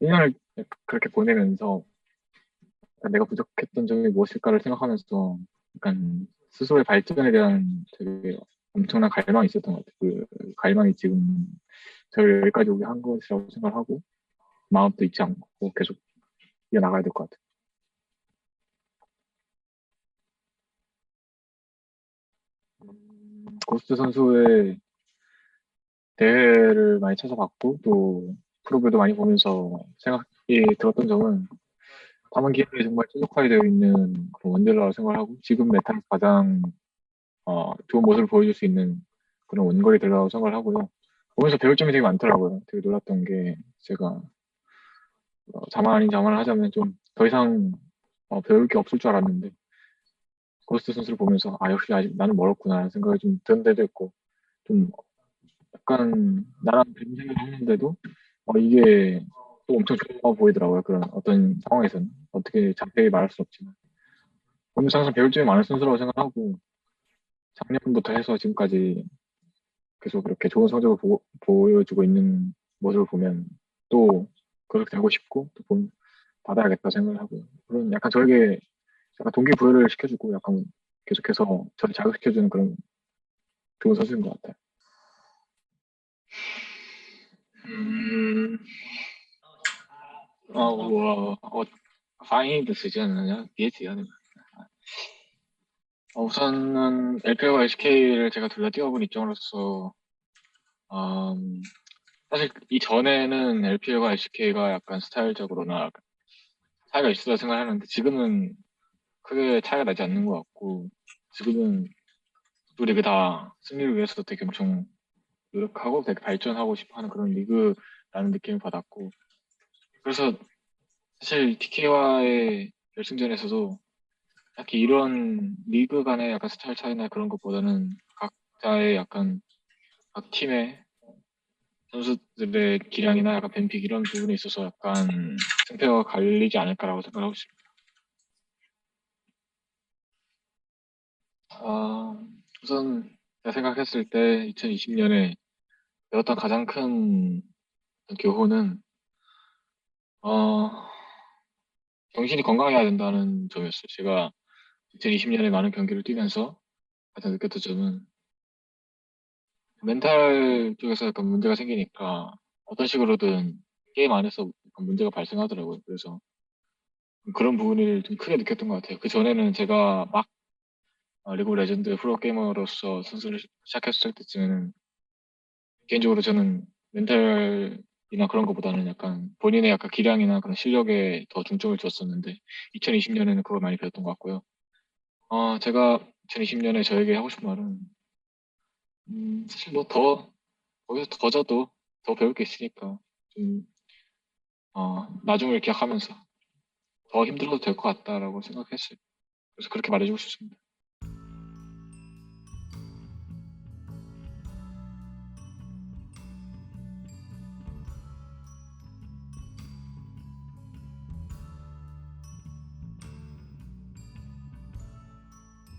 1년을 그렇게 보내면서 내가 부족했던 점이 무엇일까를 생각하면서 약간 스스로의 발전에 대한 되게 엄청난 갈망이 있었던 것 같아요. 그 갈망이 지금 저를 여기까지 오게 한 것이라고 생각하고 마음도 잊지 않고 계속 이어나가야 될 것 같아요. 음, 고스트 선수의 대회를 많이 찾아봤고 또 프로그램도 많이 보면서 생각이 들었던 점은 남은 기회에 정말 최적화되어 있는 그런 원딜러라고 생각하고 지금 메타에서 가장 어, 좋은 모습을 보여줄 수 있는 그런 원거리들이라고 생각을 하고요. 보면서 배울 점이 되게 많더라고요. 되게 놀랐던 게 제가 어, 자만 아닌 자만을 하자면 좀 더 이상 어, 배울 게 없을 줄 알았는데 고스트 선수를 보면서 아 역시 아직 나는 멀었구나 생각이 좀 드는 데도 있고 좀 약간 나랑 비슷한 생각을 하는데도 어, 이게 또 엄청 좋아 보이더라고요. 그런 어떤 상황에서는 어떻게 자세히 말할 수 없지만 보면서 항상 배울 점이 많은 선수라고 생각하고 작년부터 해서 지금까지 계속 그렇게 좋은 성적을 보, 보여주고 있는 모습을 보면 또 그렇게 되고 싶고 또 본, 받아야겠다 생각을 하고 그런 약간 저에게 약간 동기부여를 시켜주고 약간 계속해서 저를 자극시켜주는 그런 좋은 선수인 것 같아요. 嗯，哦，我我翻译的时间呢，别急啊，你们。 어, 우선은 LPL과 SK를 제가 둘 다 뛰어본 입장으로서 음, 사실 이전에는 LPL과 SK가 약간 스타일적으로나 차이가 있었다 생각하는데 지금은 크게 차이가 나지 않는 것 같고 지금은 두 리그 다 승리를 위해서 되게 엄청 노력하고 되게 발전하고 싶어하는 그런 리그라는 느낌을 받았고 그래서 사실 TK와의 결승전에서도 딱히 이런 리그 간의 약간 스타일 차이나 그런 것보다는 각자의 약간 각 팀의 선수들의 기량이나 약간 뱀픽 이런 부분에 있어서 약간 승패가 갈리지 않을까라고 생각하고 있습니다. 아, 우선 제가 생각했을 때 2020년에 배웠던 가장 큰 교훈은 어, 정신이 건강해야 된다는 점이었어요. 제가 2020년에 많은 경기를 뛰면서 가장 느꼈던 점은 멘탈 쪽에서 약간 문제가 생기니까 어떤 식으로든 게임 안에서 문제가 발생하더라고요. 그래서 그런 부분을 좀 크게 느꼈던 것 같아요. 그 전에는 제가 막 어, 리그 레전드 프로게이머로서 선수를 시작했을 때쯤에는 개인적으로 저는 멘탈이나 그런 것보다는 약간 본인의 약간 기량이나 그런 실력에 더 중점을 줬었는데 2020년에는 그걸 많이 배웠던 것 같고요. 어, 제가 2020년에 저에게 하고 싶은 말은 음, 사실 뭐 더 거기서 더 져도 더 배울 게 있으니까 좀 어, 나중을 기약하면서 더 힘들어도 될 것 같다라고 생각했어요. 그래서 그렇게 말해주고 싶습니다.